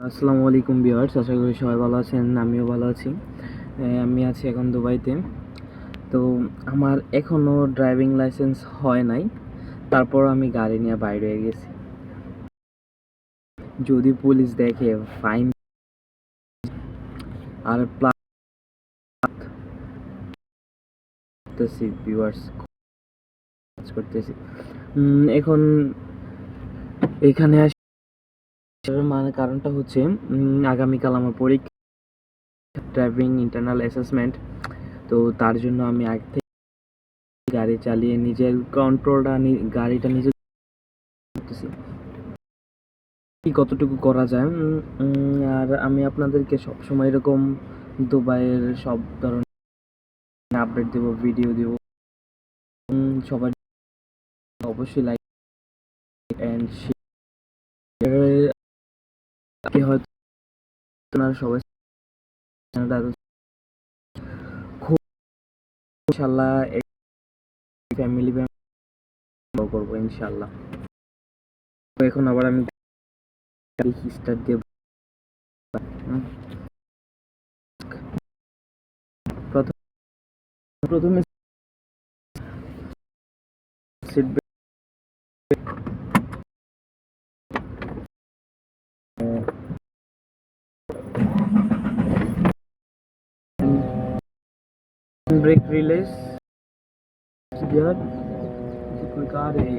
আসসালামু আলাইকুম ভিউয়ার্স, আশা করি সবাই ভালো আছেন, আমিও ভালো আছি। আমি আছি এখন দুবাইতে। তো আমার এখনও ড্রাইভিং লাইসেন্স হয় নাই, তারপর আমি গাড়ি নিয়ে বাইরে হয়ে গেছি। যদি পুলিশ দেখে ফাইন আর প্লাস ভিউয়ার্স করতেছি। এখন এখানে মানে কারণটা হচ্ছে আগামীকাল আমার পরীক্ষা ড্রাইভিং ইন্টারনাল অ্যাসেসমেন্ট তো তার জন্য আমি আগে থেকে গাড়ি চালিয়ে নিজের কন্ট্রোলটা গাড়িটা নিজে করতেছি। কতটুকু করা যায় আর আমি আপনাদেরকে সবসময় এরকম দুবাইয়ের সব ধরনের আপডেট দেব ভিডিও দেব। সবার অবশ্যই লাইক অ্যান্ড শেয়ার হয়তো আপনারা সবাই চ্যানেলটা খুব ইনশাল্লাহ ফ্যামিলি করব ইনশাল্লাহ। এখন আবার আমি স্টার্ট দিয়ে প্রথম প্রথমে সিট ব্রেক রিলেস গিয়ার কোই কার এই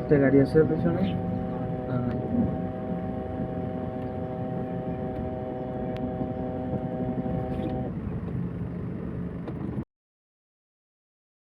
একটা গাড়ি আছে পেছনে না, না।